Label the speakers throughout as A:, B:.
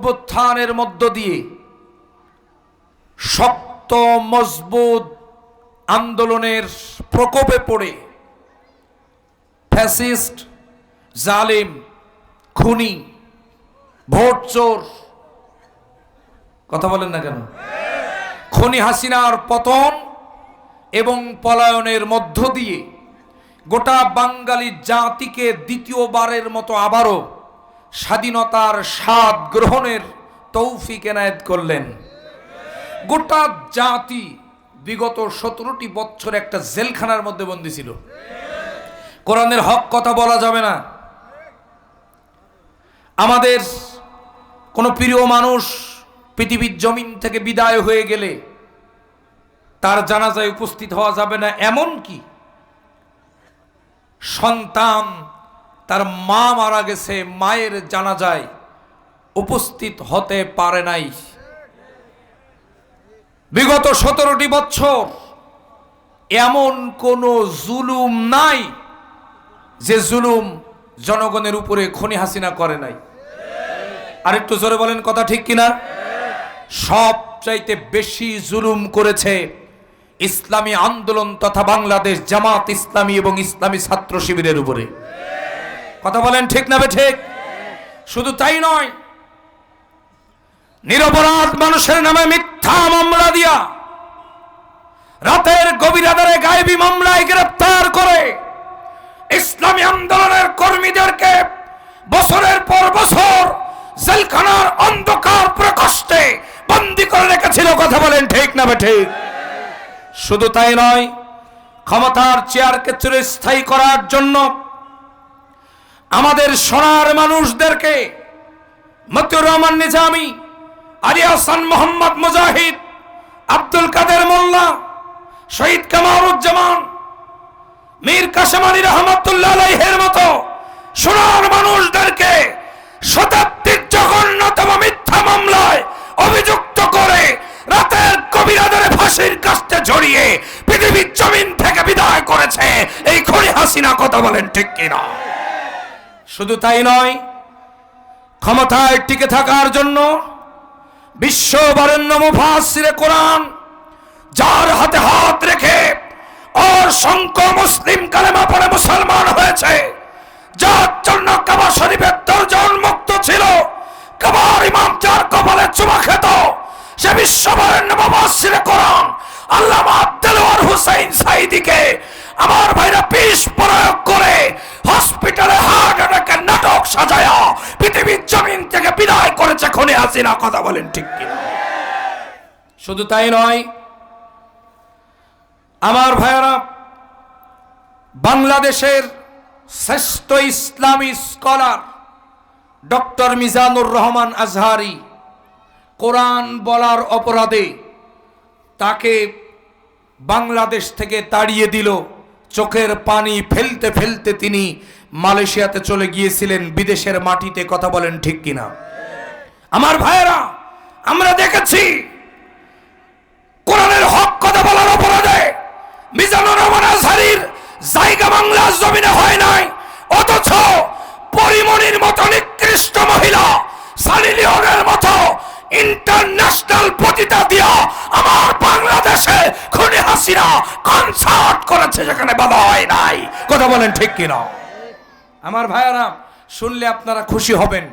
A: অভ্যুত্থানের মধ্য দিয়ে শক্ত, মজবুত আন্দোলনের প্রকোপে পড়ে ফ্যাসিস্ট, জালিম, খুনি ভোট চোর কথা বলেন না কেন? খনি হাসিনার পতন এবং পলায়নের মধ্য দিয়ে গোটা বাঙালি জাতিকে দ্বিতীয়বারের মতো আবারও স্বাধীনতার স্বাদ গ্রহণের তৌফিক এনায়েত করলেন। গোটা জাতি বিগত সতেরোটি বছর একটা জেলখানার মধ্যে বন্দী ছিল। কোরআনের হক কথা বলা যাবে না। আমাদের কোনো প্রিয় মানুষ পৃথিবীর জমিন থেকে বিদায় হয়ে গেলে তার জানাজায় উপস্থিত হওয়া যাবে না। এমন কি সন্তান তার মা মারা গেছে, মায়ের জানাজায় উপস্থিত হতে পারে নাই। বিগত সতেরোটি বছর এমন কোনো জুলুম নাই যে জুলুম জনগণের উপরে খনি হাসিনা করে নাই। আর একটু জোরে বলেন কথা ঠিক কিনা? সব চাইতে বেশি জুলুম করেছে ইসলামী আন্দোলন তথা বাংলাদেশ জামাত ইসলামী এবং ইসলামী ছাত্র শিবিরের উপরে। কথা বলেন ঠিক না ঠিক? শুধু তাই নয়, নিরপরাধ মানুষের নামে মিথ্যা মামলা দিয়া রাতের গভীর আধারে গায়েবী মামলায় গ্রেপ্তার করে ইসলামী আন্দোলনের কর্মীদেরকে বছরের পর বছর জেলখানার অন্ধকার প্রকোষ্ঠে বন্দি করে রেখেছিল। কথা বলেন ঠিক না ঠিক? শুধু তাই নয়, ক্ষমতার চেয়ারকে চিরস্থায়ী করার জন্য আমাদের সোনার মানুষদেরকে মতিউর রহমান নিজামী, আলী মোহাম্মদ মুজাহিদ, আব্দুল কাদের মোল্লা, শহীদ কামারুজ্জামান, মীর কাসেম আলী রহমতুল্লাহ আলাইহের মতো সোনার মানুষদেরকে শতাব্দীর জঘন্যতম মিথ্যা মামলায় অভিযুক্ত করে রাতের কবিরাদের ফাঁসির কাছে জড়িয়ে পৃথিবীর জমিন থেকে বিদায় করেছে। এই খনি হাসিনা কথা বলেন ঠিক কিনা? শুধু তাই নয়, ক্ষমতায় টিকে থাকার জন্য বিশ্ব বরেণ্য মুফাসিরে কোরআন যার হাতে হাত রেখে অসংখ্য মুসলিম কালেমা পড়ে মুসলমান হয়েছে, যার জন্য কাবা শরীফের দরজন মুক্ত ছিল। কাবার ইমাম যার কপালে চুমা খেত, সে বিশ্ববরেণ্য মুফাসিরে কোরআন আল্লামা দেলোয়ার হুসাইন সাইদিকে আমার ভাইরা পিস প্রয়োগ করে হসপিটালে হার্ট অ্যাটাকের নাটক সাজায়া পৃথিবীর জমিন থেকে বিদায় করেছে খনি হাসিনা, কথা বলেন ঠিক কিনা শুধু তাই নয়, আমার ভাইয়ারা, বাংলাদেশের শ্রেষ্ঠ ইসলামী স্কলার ডক্টর মিজানুর রহমান আজহারি কোরআন বলার অপরাধে তাকে বাংলাদেশ থেকে তাড়িয়ে দিল। চোখের পানি ফেলতে ফেলতে তিনি মালয়েশিয়াতে চলে গিয়েছিলেন, বিদেশের মাটিতে কথা বলেন ঠিক কিনা? আমার ভাইয়েরা, আমরা দেখেছি কোরআনের হক কথা বলার অপরাধে মিজানুর রহমান আজহারির জায়গা বাংলার জমিনে হয় নাই, অথচ পরিমণির মতো নিকৃষ্ট মহিলা সানি লিওনের মতো ইন্টারন্যাশনাল পতিতা দিয়া আমার বাংলাদেশে কনসার্ট করেছে নাই। কথা বলেন ঠিক কিনা? আমার ভাইয়ারা, শুনলে আপনারা খুশি হবেন।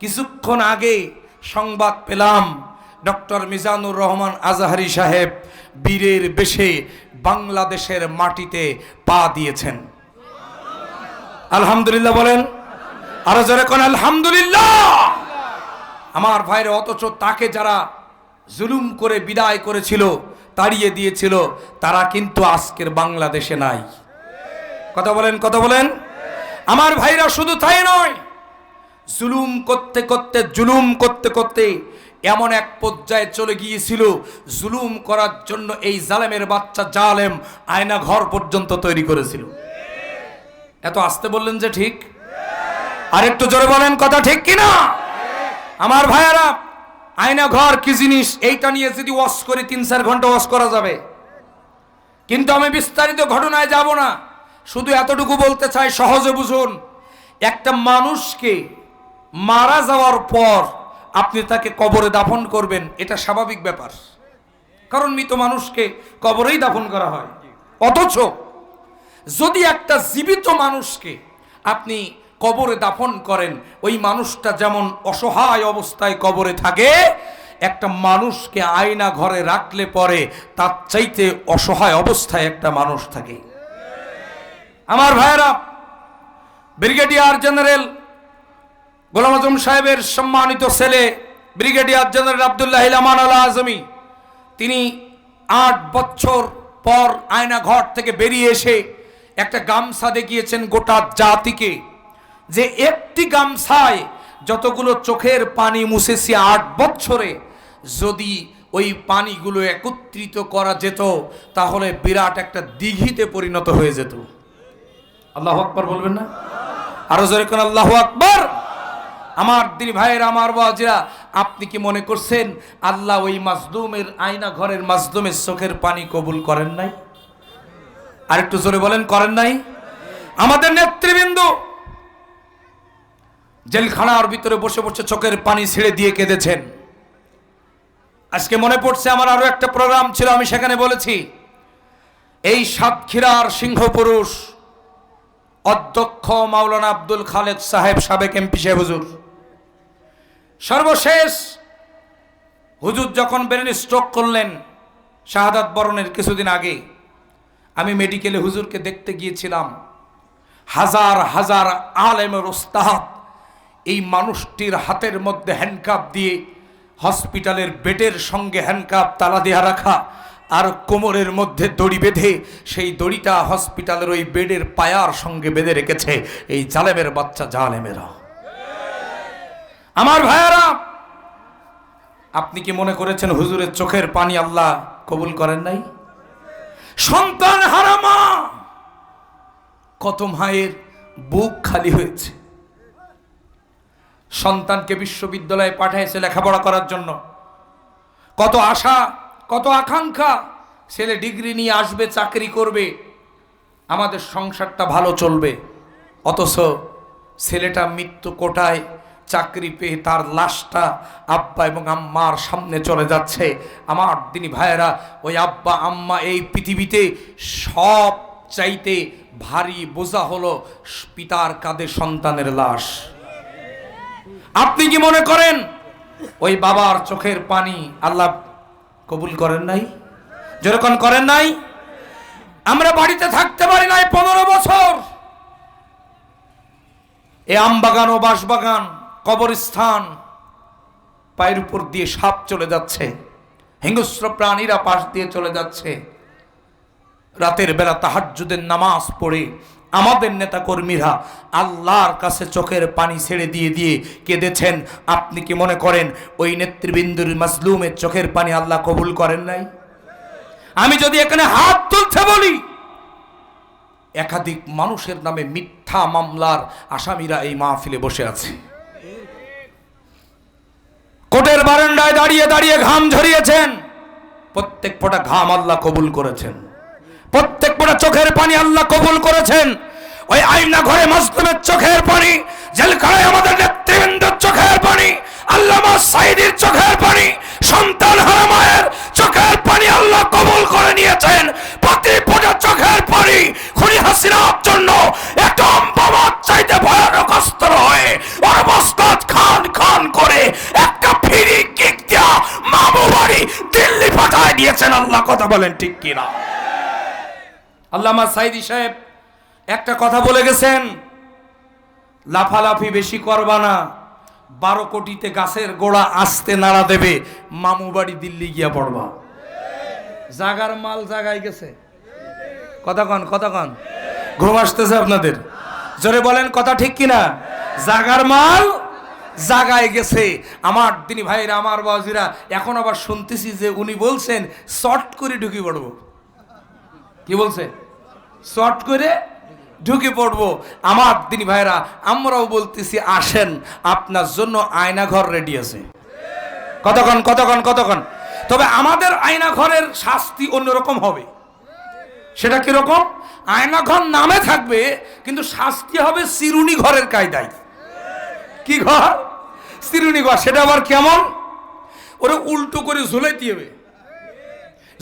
A: কিছুক্ষণ আগে সংবাদ পেলাম, ডক্টর মিজানুর রহমান আজাহারি সাহেব বীরের বেশে বাংলাদেশের মাটিতে পা দিয়েছেন। আলহামদুলিল্লাহ বলেন। আরও জোরে কোন আলহামদুলিল্লাহ! আমার ভাইরে অথচ তাকে যারা জুলুম করে বিদায় করেছিল তাড়িয়ে দিয়েছিল, তারা কিন্তু আজকের বাংলাদেশে নাই। কথা বলেন কথা বলেন। আমার ভাইরা শুধু তাই নয়, জুলুম করতে করতে, জুলুম করতে করতে এমন এক পর্যায়ে চলে গিয়েছিল, জুলুম করার জন্য এই জালেমের বাচ্চা জালেম আয়না ঘর পর্যন্ত তৈরি করেছিল। এত আসতে বললেন যে ঠিক? আর একটু জোরে বলেন, কথা ঠিক কিনা? আমার ভাইয়ারা আয়না ঘর কি জিনিস? এইটা নিয়ে যদি ওয়াশ করি, তিন চার ঘণ্টা ওয়াশ করা যাবে। কিন্তু আমি বিস্তারিত ঘটনায় যাব না। শুধু এতটুকু বলতে চাই, সহজে বুঝুন, একটা মানুষকে মারা যাওয়ার পর আপনি তাকে কবরে দাফন করবেন, এটা স্বাভাবিক ব্যাপার। কারণ মৃত মানুষকে কবরেই দাফন করা হয়। অথচ যদি একটা জীবিত মানুষকে আপনি কবরে দাফন করেন, ওই মানুষটা যেমন অসহায় অবস্থায় কবরে থাকে, একটা মানুষকে আয়না ঘরে রাখলে পরে তার চাইতে অসহায় অবস্থায় একটা মানুষ থাকে। আমার ভাইয়েরা, ব্রিগেডিয়ার জেনারেল গোলাম আজম সাহেবের সম্মানিত ছেলে, ব্রিগেডিয়ার জেনারেল আবদুল্লাহ আমান আল আজমি, তিনি আট বছর পর আয়না ঘর থেকে বেরিয়ে এসে একটা গামছা দেখিয়েছেন গোটা জাতিকে। যে একটি গামছায় যতগুলো চোখের পানি মুছেছি আট বছরে, যদি ওই পানিগুলো একত্রিত করা যেত, তাহলে বিরাট একটা দিঘিতে পরিণত হয়ে যেত। আল্লাহ আকবর বলবেন না? আরও জোরে কোন আল্লাহ আকবর? আমার দিনী ভাইয়ের, আমার বাজিরা আপনি কি মনে করছেন আল্লাহ ওই মাজদুমের আয়না ঘরের মাজদুমের চোখের পানি কবুল করেন নাই? আর একটু জোরে বলেন, করেন নাই? আমাদের নেতৃবৃন্দ জেলখানার ভিতরে বসে বসে চোখের পানি ছেড়ে দিয়ে কেঁদেছেন। আজকে মনে পড়ছে আমার আরও একটা প্রোগ্রাম ছিল, আমি সেখানে বলেছি, এই সাতক্ষীরার সিংহ পুরুষ অধ্যক্ষ মাওলানা আব্দুল খালেদ সাহেব, সাবেক এমপি সাহেব হুজুর। সর্বশেষ হুজুর যখন ব্রেন স্ট্রোক করলেন শাহাদাত বরণের কিছুদিন আগে, আমি মেডিকেলে হুজুরকে দেখতে গিয়েছিলাম। হাজার হাজার আলেমের ওস্তাদ এই মানুষটির হাতের মধ্যে হ্যান্ডকাপ দিয়ে হসপিটালের বেডের সঙ্গে হ্যান্ডকাপ তালা দেয়া রাখা আর কোমরের মধ্যে দড়ি বেঁধে সেই দড়িটা হসপিটালের ওই বেডের পায়ার সঙ্গে বেঁধে রেখেছে এই জালেমের বাচ্চা জালেমেরা। আমার ভাইয়ারা, আপনি কি মনে করেছেন হুজুরের চোখের পানি আল্লাহ কবুল করেন নাই? সন্তান হারামা! কত মায়ের বুক খালি হয়েছে। সন্তানকে বিশ্ববিদ্যালয়ে পাঠিয়েছে লেখাপড়া করার জন্য। কত আশা, কত আকাঙ্ক্ষা, ছেলে ডিগ্রি নিয়ে আসবে, চাকরি করবে, আমাদের সংসারটা ভালো চলবে। অথচ ছেলেটা মৃত্যু কোটায় চাকরি পেয়ে তার লাশটা আব্বা এবং আম্মার সামনে চলে যাচ্ছে। আমার দিনী ভাইয়েরা, ওই আব্বা, আম্মা এই পৃথিবীতে সব চাইতে ভারী বোঝা হলো পিতার কাঁধে সন্তানের লাশ। আপনি কি মনে করেন? ওই বাবার চোখের পানি আল্লাহ কবুল করেন নাই? যেরকম করেন নাই? আমরা বাড়িতে থাকতে পারি নাই পনেরো বছর। এ আম বাগান ও বাঁশ বাগান, কবরস্থান পায়ের উপর দিয়ে সাপ চলে যাচ্ছে। হিংস্র প্রাণীরা পাশ দিয়ে চলে যাচ্ছে। রাতের বেলা তাহাজ্জুদের নামাজ পড়ে আমাদের নেতা কর্মীরা আল্লাহর কাছে চোখের পানি ছেড়ে দিয়ে দিয়ে কেঁদেছেন। আপনি কি মনে করেন ওই নেতৃবৃন্দুর মাসলুমের চোখের পানি আল্লাহ কবুল করেন নাই? আমি যদি এখানে হাত তুলতে বলি, একাধিক মানুষের নামে মিথ্যা মামলার আসামিরা এই মাহফিলে বসে আছে। কোটের বারান্দায় দাঁড়িয়ে দাঁড়িয়ে ঘাম ঝরিয়েছেন। প্রত্যেক ফোঁটা ঘাম আল্লাহ কবুল করেছেন। প্রত্যেক ফোঁটা চোখের পানি আল্লাহ কবুল করেছেন। ওই আইনা ঘরে মাসলুমের চোখের পানি, জেলখানায় আমাদের নেতৃবৃন্দের চোখের পানি, আল্লামা সাইদির চোখের পানি, সন্তান হারামায়ের চোখের পানি আল্লাহ কবুল করে নিয়েছেন। চোখের পানি খুনি হাসিনার জন্য একটা অম্বাবাদ চাইতে ভয়ানক অস্ত্র খান খান করে একটা ফিরি কিক দিয়া মামু বাড়ি দিল্লি পাঠায় দিয়েছেন। আল্লাহ কথা বলেন ঠিক কিনা? আল্লামা সাইদি সাহেব একটা কথা বলে গেছেন, লাফালাফি বেশি করবা না, বারো কোটিতে গাছের গোড়া আসতে নাড়া দেবে, মামু বাড়ি দিল্লি গিয়া পড়বা। জাগার মাল জাগাই গেছে। কথা কন ঘুম আসতেছে আপনাদের? জোরে বলেন, কথা ঠিক কিনা? জাগার মাল জাগায় গেছে। আমার দিনী ভাইরা, আমার বাজিরা এখন আবার শুনতেছি যে উনি বলছেন, শর্ট করে ঢুকি পড়ব। কি বলছে? শর্ট করে ঢুকে পড়ব। আমার দিনী ভাইরা, আমরাও বলতেছি, আসেন, আপনার জন্য আয়না ঘর রেডি আছে। কতক্ষণ কতক্ষণ কতক্ষণ? তবে আমাদের আয়না ঘরের শাস্তি অন্যরকম হবে। সেটা কীরকম? আয়না ঘর নামে থাকবে, কিন্তু শাস্তি হবে চিরুনি ঘরের কায়দায়। কি ঘর? চিরুনি ঘর, সেটা আবার কেমন? ওরে উল্টো করে ঝুলাইতে হবে।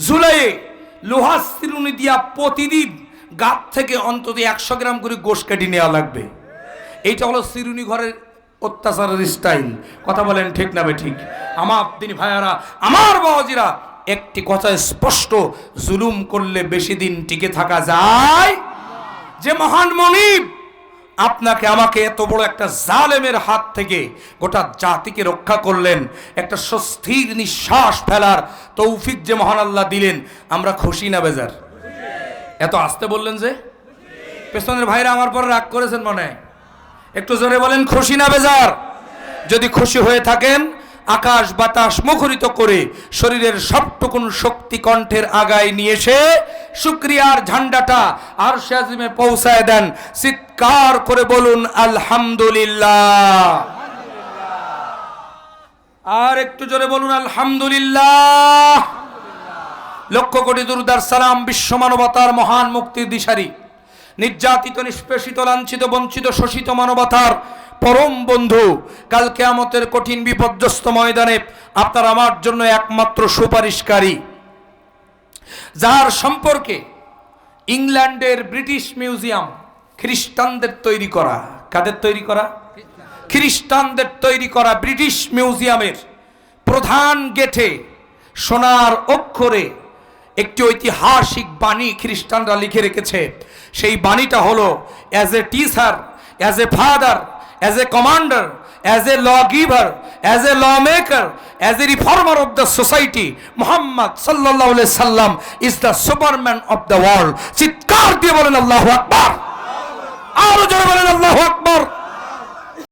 A: ঝুলাইয়ে লোহার চিরুনি দিয়া প্রতিদিন গাত থেকে অন্তত একশো গ্রাম করে গোশ কেটে নেওয়া লাগবে। এইটা হলো চিরুনি ঘরের অত্যাচারের স্টাইল। কথা বলেন ঠিক না ঠিক? আমার তিনি ভাইয়ারা, আমার বাবাজিরা, একটি কথা স্পষ্ট, জুলুম করলে বেশি দিন টিকে থাকা যায়? যে মহান মনিব, আপনাকে আমাকে এত বড় একটা জালেমের হাত থেকে গোটা জাতিকে রক্ষা করলেন, একটা স্বস্তির নিঃশ্বাস ফেলার তৌফিক যে মহান আল্লাহ দিলেন, আমরা খুশি না বেজার এত আসতে বললেন যে? পেছনের ভাইরা আমার পর রাগ করেছেন মনে একটু জোরে বলেন, খুশি না বেজার? যদি খুশি হয়ে থাকেন, আকাশ বাতাস মুখরিত করে শরীরের সবটুকুন শক্তি কণ্ঠের আগায় নিয়ে এসে শুক্রিয়ার ঝান্ডাটা আর আজিমে পৌঁছায় দেন। চিৎকার করে বলুন, আলহামদুলিল্লাহ। আর একটু জোরে বলুন, আলহামদুলিল্লাহ। লক্ষ কোটি দুর্দার সালাম বিশ্ব মানবতার মহান মুক্তির দিশারি। নির্যাতিত, নিষ্পেষিত, লাঞ্ছিত, বঞ্চিত, শোষিত মানবতার পরম বন্ধু, কাল কেয়ামতের কঠিন বিপর্যস্ত ময়দানে আপনার আমার জন্য একমাত্র সুপারিশকারী। যার সম্পর্কে ইংল্যান্ডের ব্রিটিশ মিউজিয়াম খ্রিস্টানদের তৈরি করা। কাদের তৈরি করা? খ্রিস্টানদের তৈরি করা ব্রিটিশ মিউজিয়ামের প্রধান গেটে সোনার অক্ষরে একটি ঐতিহাসিক বাণী খ্রিস্টানরা লিখে রেখেছে। সেই বাণীটা হলো as a teacher as a father as a commander as a law giver as a law maker as a reformer of the society Muhammad সাল্লাহ সাল্লাম is the superman of the world চিৎকার দিয়ে বলেন আল্লাহ আকবার। আরও জোরে বলেন আল্লাহ আকবার।